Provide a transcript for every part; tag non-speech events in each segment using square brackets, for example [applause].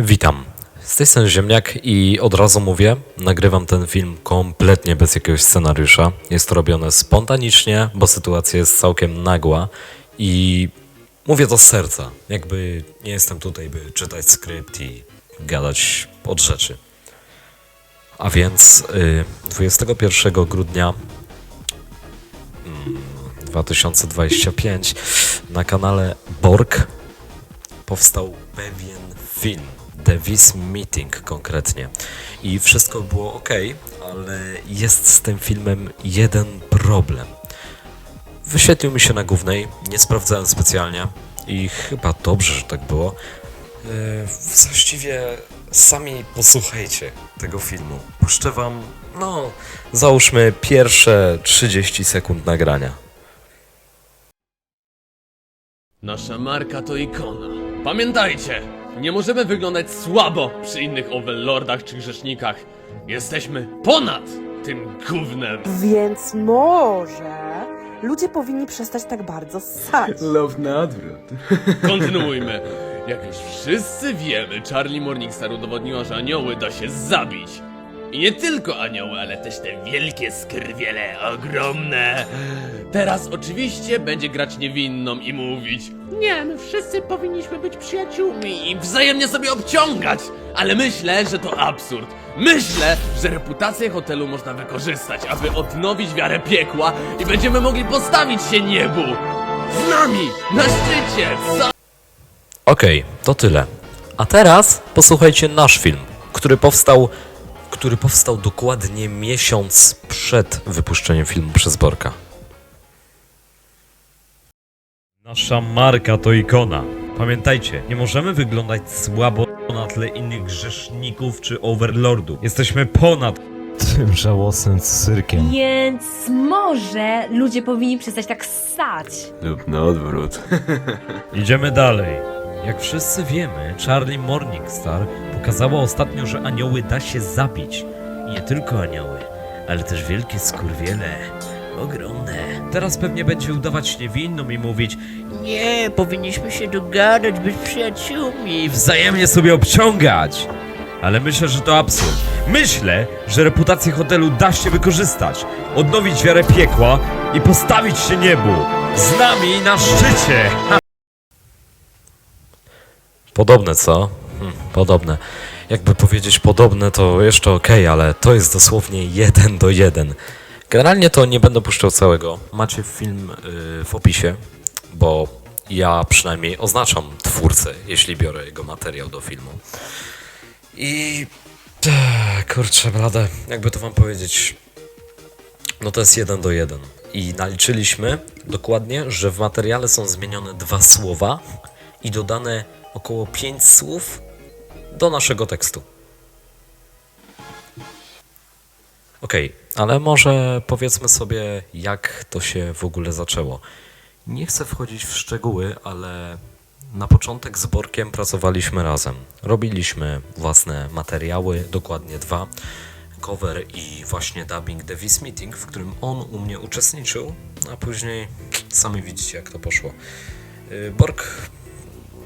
Witam. Z tej strony Ziemniak i od razu mówię, nagrywam ten film kompletnie bez jakiegoś scenariusza. Jest to robione spontanicznie, bo sytuacja jest całkiem nagła i mówię to z serca. Jakby nie jestem tutaj, by czytać skrypt i gadać od rzeczy. A więc y, 21 grudnia 2025 na kanale Borg powstał pewien film, The Vis Meeting konkretnie. I wszystko było ok, ale jest z tym filmem jeden problem. Wyświetlił mi się na głównej, nie sprawdzałem specjalnie i chyba dobrze, że tak było. Yy, właściwie sami posłuchajcie tego filmu. Puszczę wam, no, załóżmy pierwsze 30 sekund nagrania. Nasza marka to ikona. Pamiętajcie, nie możemy wyglądać słabo przy innych overlordach czy grzesznikach. Jesteśmy ponad tym gównem. Więc może ludzie powinni przestać tak bardzo ssać. [laughs] Love na odwrót. [laughs] Kontynuujmy. Jak już wszyscy wiemy, Charlie Morningstar udowodniła, że anioły da się zabić. I nie tylko anioły, ale też te wielkie skrwiele, ogromne. Teraz oczywiście będzie grać niewinną i mówić Nie, my wszyscy powinniśmy być przyjaciółmi i wzajemnie sobie obciągać. Ale myślę, że to absurd. Myślę, że reputację hotelu można wykorzystać, aby odnowić wiarę piekła i będziemy mogli postawić się niebu. Z nami, na szczycie, w Okej, to tyle. A teraz posłuchajcie nasz film, który powstał, który powstał dokładnie miesiąc przed wypuszczeniem filmu przez Borka. Nasza marka to ikona. Pamiętajcie, nie możemy wyglądać słabo na tle innych grzeszników czy overlordów. Jesteśmy ponad tym żałosnym cyrkiem. Więc może ludzie powinni przestać tak ssać. Lub na odwrót. [laughs] Idziemy dalej. Jak wszyscy wiemy, Charlie Morningstar pokazała ostatnio, że anioły da się zabić. I nie tylko anioły, ale też wielkie skurwiele. Ogromne. Teraz pewnie będzie udawać niewinną i mówić Nie, powinniśmy się dogadać, być przyjaciółmi i wzajemnie sobie obciągać. Ale myślę, że to absurd. Myślę, że reputację hotelu da się wykorzystać, odnowić wiarę piekła i postawić się niebu. Z nami na szczycie! Podobne, co? Hm, podobne. Jakby powiedzieć podobne, to jeszcze okej, ale to jest dosłownie jeden do jeden. Generalnie to nie będę puszczał całego. Macie film y, w opisie, bo ja przynajmniej oznaczam twórcę, jeśli biorę jego materiał do filmu. I eh, kurczę, blade, jakby to wam powiedzieć, no to jest jeden do jeden. I naliczyliśmy dokładnie, że w materiale są zmienione dwa słowa i dodane około pięć słów do naszego tekstu. Okej, ale może powiedzmy sobie, jak to się w ogóle zaczęło. Nie chcę wchodzić w szczegóły, ale na początek z Borkiem pracowaliśmy razem. Robiliśmy własne materiały, dokładnie dwa. Cover i właśnie dubbing The Vis Meeting, w którym on u mnie uczestniczył, a później sami widzicie jak to poszło. Yy, Bork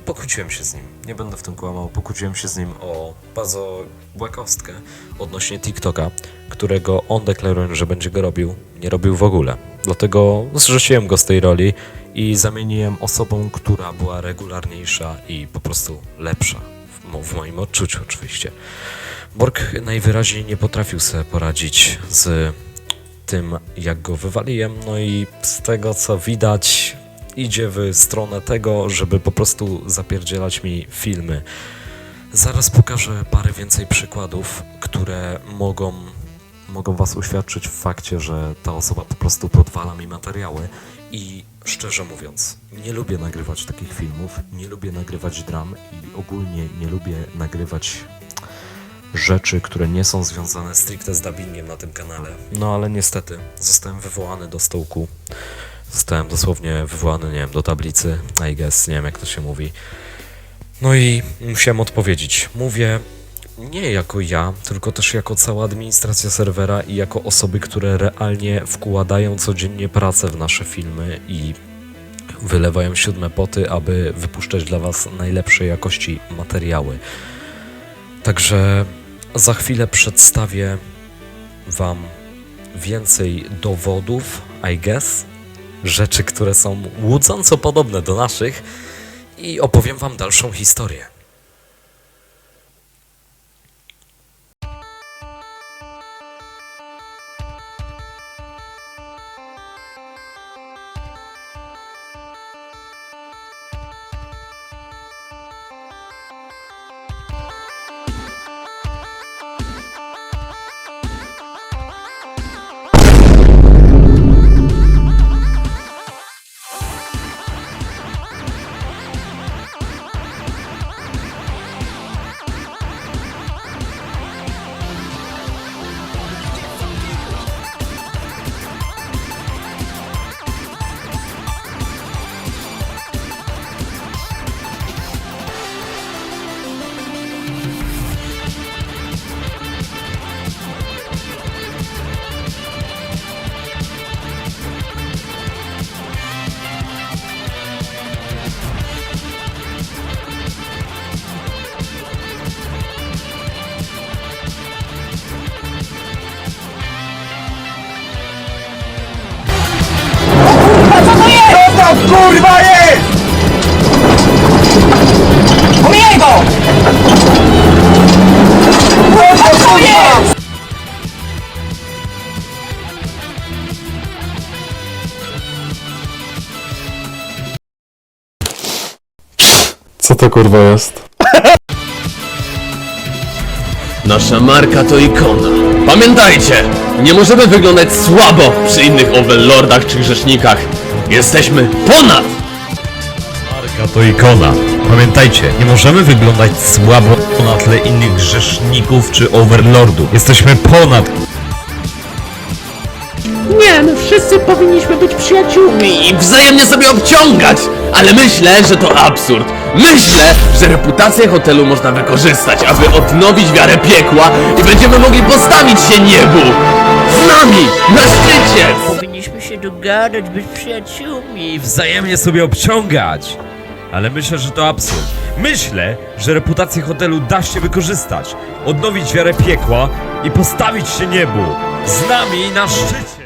pokłóciłem się z nim. Nie będę w tym kłamał. Pokłóciłem się z nim o bardzo błakostkę odnośnie TikToka, którego on deklarując, że będzie go robił, nie robił w ogóle. Dlatego zrzuciłem go z tej roli i zamieniłem osobą, która była regularniejsza i po prostu lepsza. W, w moim odczuciu oczywiście. Borg najwyraźniej nie potrafił sobie poradzić z tym, jak go wywaliłem, no i z tego co widać, idzie w stronę tego, żeby po prostu zapierdzielać mi filmy. Zaraz pokażę parę więcej przykładów, które mogą, mogą Was uświadczyć w fakcie, że ta osoba po prostu podwala mi materiały i szczerze mówiąc, nie lubię nagrywać takich filmów, nie lubię nagrywać dram i ogólnie nie lubię nagrywać rzeczy, które nie są związane stricte z dubbingiem na tym kanale. No ale niestety zostałem wywołany do stołku. Zostałem dosłownie wywołany, nie wiem, do tablicy, I guess, nie wiem jak to się mówi. No i musiałem odpowiedzieć. Mówię nie jako ja, tylko też jako cała administracja serwera i jako osoby, które realnie wkładają codziennie pracę w nasze filmy i wylewają siódme poty, aby wypuszczać dla Was najlepszej jakości materiały. Także za chwilę przedstawię Wam więcej dowodów, I guess, rzeczy, które są łudząco podobne do naszych i opowiem Wam dalszą historię. Kurwa jest? Nasza marka to ikona. Pamiętajcie, nie możemy wyglądać słabo przy innych overlordach czy grzesznikach. Jesteśmy ponad! Marka to ikona. Pamiętajcie, nie możemy wyglądać słabo na tle innych grzeszników czy overlordów. Jesteśmy ponad Nie, my wszyscy powinniśmy być przyjaciółmi i wzajemnie sobie obciągać! Ale myślę, że to absurd. Myślę, że reputację hotelu można wykorzystać, aby odnowić wiarę piekła i będziemy mogli postawić się niebu! Z nami! Na szczycie! Powinniśmy się dogadać, być przyjaciółmi i wzajemnie sobie obciągać. Ale myślę, że to absurd. Myślę, że reputację hotelu da się wykorzystać, odnowić wiarę piekła i postawić się niebu. Z nami na szczycie.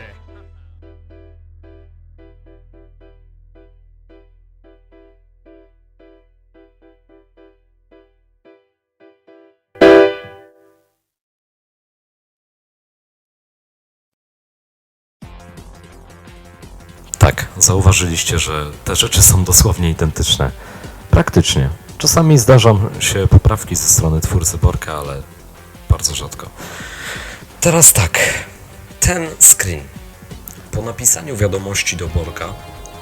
Zauważyliście, że te rzeczy są dosłownie identyczne. Praktycznie. Czasami zdarzą się poprawki ze strony twórcy Borka, ale bardzo rzadko. Teraz tak. Ten screen. Po napisaniu wiadomości do Borka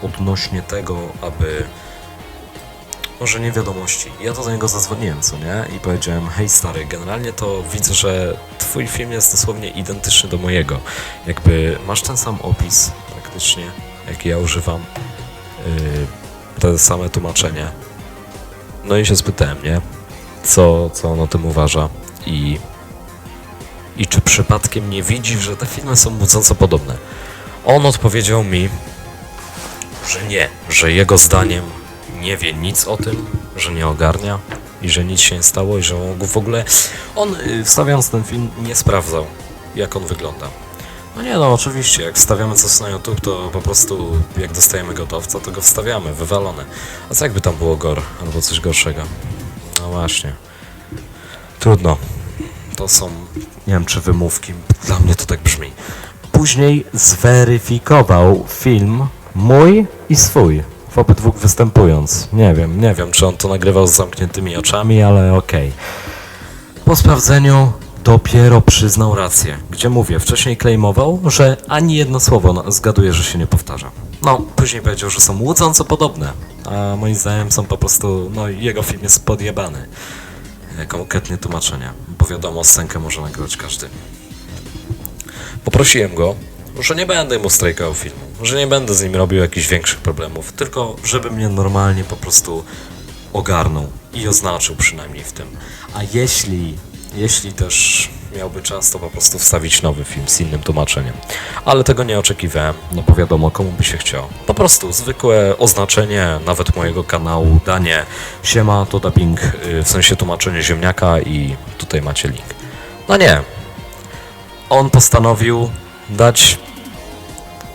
odnośnie tego, aby. Może nie wiadomości. Ja to do niego zadzwoniłem, co nie? I powiedziałem: Hej stary, generalnie to widzę, że twój film jest dosłownie identyczny do mojego. Jakby masz ten sam opis, praktycznie, jaki ja używam. Yy, te same tłumaczenie. No i się spytałem, nie? Co, co on o tym uważa i, i czy przypadkiem nie widzi, że te filmy są budząco podobne. On odpowiedział mi, że nie, że jego zdaniem nie wie nic o tym, że nie ogarnia i że nic się nie stało i że w ogóle on y, wstawiając ten film nie sprawdzał jak on wygląda. No nie no, oczywiście, jak wstawiamy coś na YouTube, to po prostu jak dostajemy gotowca, to go wstawiamy, wywalone. A co jakby tam było gor, albo coś gorszego? No właśnie. Trudno. To są, nie wiem czy wymówki, dla mnie to tak brzmi. Później zweryfikował film mój i swój, w obydwu występując. Nie wiem, nie wiem czy on to nagrywał z zamkniętymi oczami, ale okej. Po sprawdzeniu dopiero przyznał rację, gdzie mówię, wcześniej claimował, że ani jedno słowo zgaduje, że się nie powtarza. No, później powiedział, że są łudząco podobne, a moim zdaniem są po prostu, no jego film jest podjebany. Konkretnie tłumaczenia, bo wiadomo, scenkę może nagrać każdy. Poprosiłem go, że nie będę mu strajkował filmu, że nie będę z nim robił jakichś większych problemów, tylko żeby mnie normalnie po prostu ogarnął i oznaczył przynajmniej w tym. A jeśli, jeśli też miałby czas, to po prostu wstawić nowy film z innym tłumaczeniem. Ale tego nie oczekiwałem, no bo wiadomo, komu by się chciało. Po prostu zwykłe oznaczenie, nawet mojego kanału, danie siema, to dubbing, y, w sensie tłumaczenie ziemniaka i tutaj macie link. No nie. On postanowił dać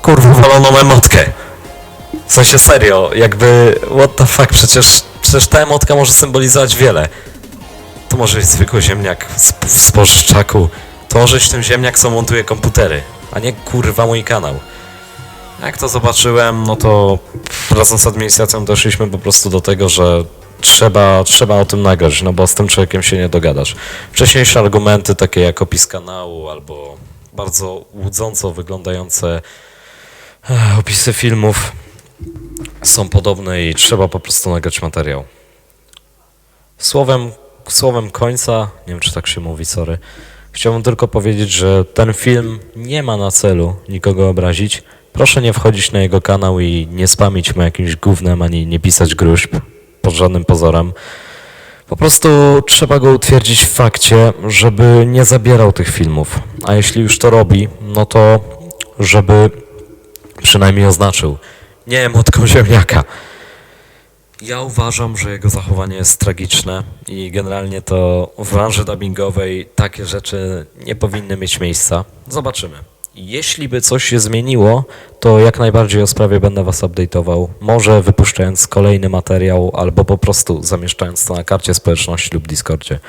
kurwa waloną emotkę. W sensie serio, jakby what the fuck, przecież, przecież ta emotka może symbolizować wiele. To może być zwykły ziemniak z- w spożyczaku. To może być ten ziemniak, co montuje komputery, a nie kurwa mój kanał. Jak to zobaczyłem, no to razem z administracją doszliśmy po prostu do tego, że trzeba, trzeba o tym nagrać, no bo z tym człowiekiem się nie dogadasz. Wcześniejsze argumenty, takie jak opis kanału, albo bardzo łudząco wyglądające eh, opisy filmów, są podobne i trzeba po prostu nagrać materiał. Słowem, słowem końca, nie wiem czy tak się mówi, sorry, chciałbym tylko powiedzieć, że ten film nie ma na celu nikogo obrazić. Proszę nie wchodzić na jego kanał i nie spamić mu jakimś gównem, ani nie pisać gruźb pod żadnym pozorem. Po prostu trzeba go utwierdzić w fakcie, żeby nie zabierał tych filmów. A jeśli już to robi, no to żeby przynajmniej oznaczył. Nie emotką ziemniaka. Ja uważam, że jego zachowanie jest tragiczne i generalnie to w branży dubbingowej takie rzeczy nie powinny mieć miejsca. Zobaczymy. Jeśli by coś się zmieniło, to jak najbardziej o sprawie będę Was update'ował. Może wypuszczając kolejny materiał, albo po prostu zamieszczając to na karcie społeczności lub Discordzie.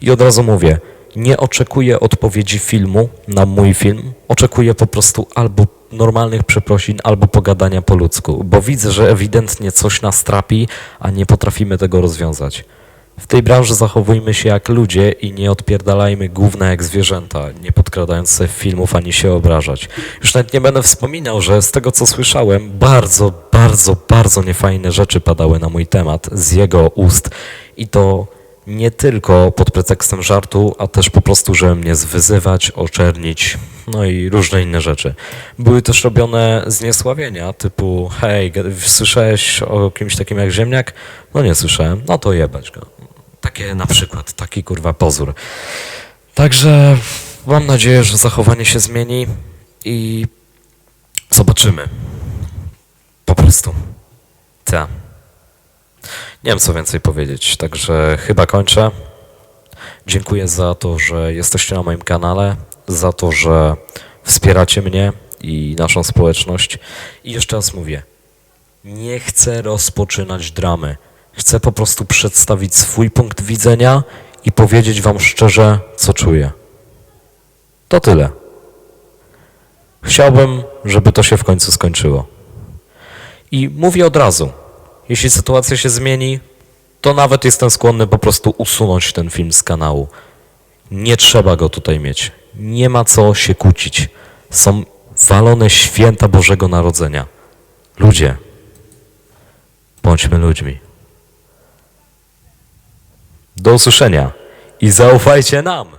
I od razu mówię, nie oczekuję odpowiedzi filmu na mój film. Oczekuję po prostu albo normalnych przeprosin, albo pogadania po ludzku, bo widzę, że ewidentnie coś nas trapi, a nie potrafimy tego rozwiązać. W tej branży zachowujmy się jak ludzie i nie odpierdalajmy gówna jak zwierzęta, nie podkradając sobie filmów ani się obrażać. Już nawet nie będę wspominał, że z tego co słyszałem, bardzo, bardzo, bardzo niefajne rzeczy padały na mój temat z jego ust i to nie tylko pod pretekstem żartu, a też po prostu, żeby mnie zwyzywać, oczernić, no i różne inne rzeczy. Były też robione zniesławienia, typu hej, słyszałeś o kimś takim jak Ziemniak? No nie słyszałem, no to jebać go. Takie na przykład, taki kurwa pozór. Także mam nadzieję, że zachowanie się zmieni i zobaczymy. Po prostu. Ta. Nie wiem co więcej powiedzieć, także chyba kończę. Dziękuję za to, że jesteście na moim kanale, za to, że wspieracie mnie i naszą społeczność. I jeszcze raz mówię, nie chcę rozpoczynać dramy. Chcę po prostu przedstawić swój punkt widzenia i powiedzieć wam szczerze, co czuję. To tyle. Chciałbym, żeby to się w końcu skończyło. I mówię od razu, jeśli sytuacja się zmieni, to nawet jestem skłonny po prostu usunąć ten film z kanału. Nie trzeba go tutaj mieć. Nie ma co się kłócić. Są walone święta Bożego Narodzenia. Ludzie, bądźmy ludźmi. Do usłyszenia i zaufajcie nam.